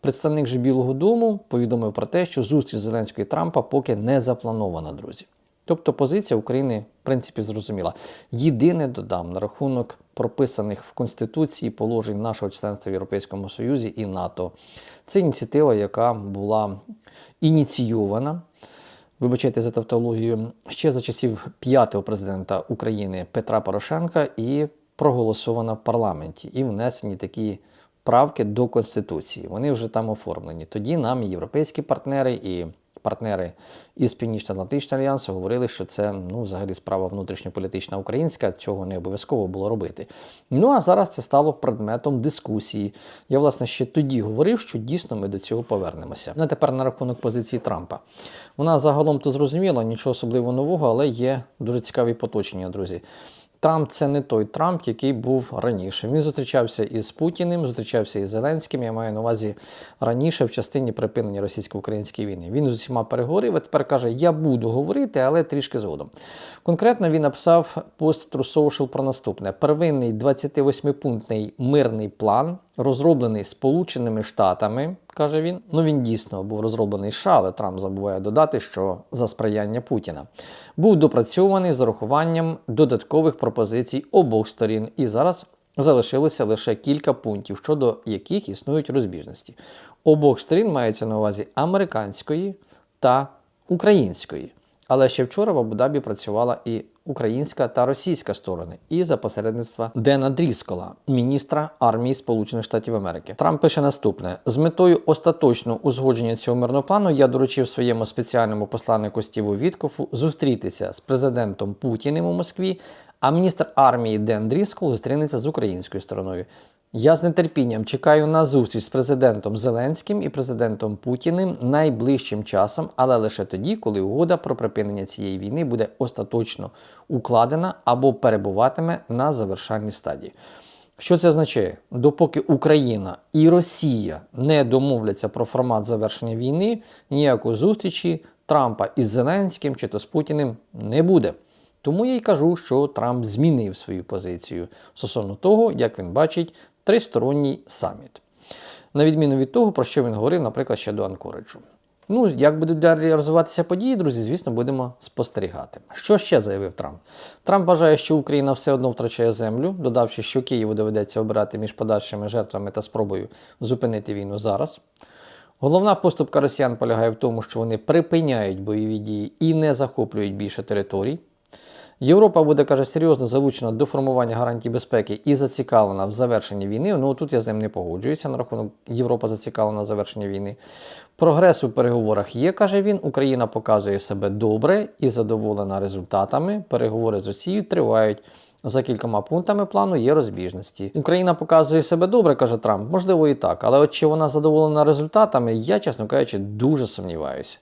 Представник же Білого Дому повідомив про те, що зустріч Зеленського і Трампа поки не запланована, друзі. Тобто позиція України, в принципі, зрозуміла. Єдине додам на рахунок прописаних в Конституції положень нашого членства в Європейському Союзі і НАТО. Це ініціатива, яка була ініційована. Вибачайте за тавтологію, ще за часів п'ятого президента України Петра Порошенка і проголосована в парламенті, і внесені такі правки до Конституції. Вони вже там оформлені. Тоді нам і європейські партнери, і партнери із Північно-Атлантичного альянсу говорили, що це ну, взагалі справа внутрішньополітична українська, цього не обов'язково було робити. Ну а зараз це стало предметом дискусії. Я, власне, ще тоді говорив, що дійсно ми до цього повернемося. Ну а тепер на рахунок позиції Трампа. Вона загалом то зрозуміла, нічого особливо нового, але є дуже цікаві поточення, друзі. Трамп це не той Трамп, який був раніше. Він зустрічався із Путіним, зустрічався із Зеленським. Я маю на увазі раніше в частині припинення російсько-української війни. Він з усіма переговорив, а тепер каже: Я буду говорити, але трішки згодом. Конкретно він написав пост True про наступне: первинний 28-пунктний мирний план, розроблений Сполученими Штатами. Каже він, ну він дійсно був розроблений США, але Трамп забуває додати, що за сприяння Путіна був допрацьований з урахуванням додаткових пропозицій обох сторін, і зараз залишилося лише кілька пунктів, щодо яких існують розбіжності. Обох сторін мається на увазі американської та української. Але ще вчора в Абу-Дабі працювала і українська та російська сторони, і за посередництва Дена Дріскола, міністра армії Сполучених Штатів Америки. Трамп пише наступне: з метою остаточного узгодження цього мирного плану я доручив своєму спеціальному посланнику Стіву Віткофу зустрітися з президентом Путіним у Москві. А міністр армії Ден Дріскол зустрінеться з українською стороною. Я з нетерпінням чекаю на зустріч з президентом Зеленським і президентом Путіним найближчим часом, але лише тоді, коли угода про припинення цієї війни буде остаточно укладена або перебуватиме на завершальній стадії. Що це означає? Допоки Україна і Росія не домовляться про формат завершення війни, ніякої зустрічі Трампа із Зеленським чи то з Путіним не буде. Тому я й кажу, що Трамп змінив свою позицію стосовно того, як він бачить тристоронній саміт. На відміну від того, про що він говорив, наприклад, ще до Анкориджу. Ну, як будуть далі розвиватися події, друзі, звісно, будемо спостерігати. Що ще заявив Трамп? Трамп вважає, що Україна все одно втрачає землю, додавши, що Києву доведеться обирати між подальшими жертвами та спробою зупинити війну зараз. Головна поступка росіян полягає в тому, що вони припиняють бойові дії і не захоплюють більше територій. Європа буде, каже, серйозно залучена до формування гарантій безпеки і зацікавлена в завершенні війни. Ну тут я з ним не погоджуюся на рахунок Європа зацікавлена в завершенні війни. Прогрес у переговорах є, каже він. Україна показує себе добре і задоволена результатами. Переговори з Росією тривають. За кількома пунктами плану є розбіжності. Україна показує себе добре, каже Трамп. Можливо, і так, але от чи вона задоволена результатами, я, чесно кажучи, дуже сумніваюся.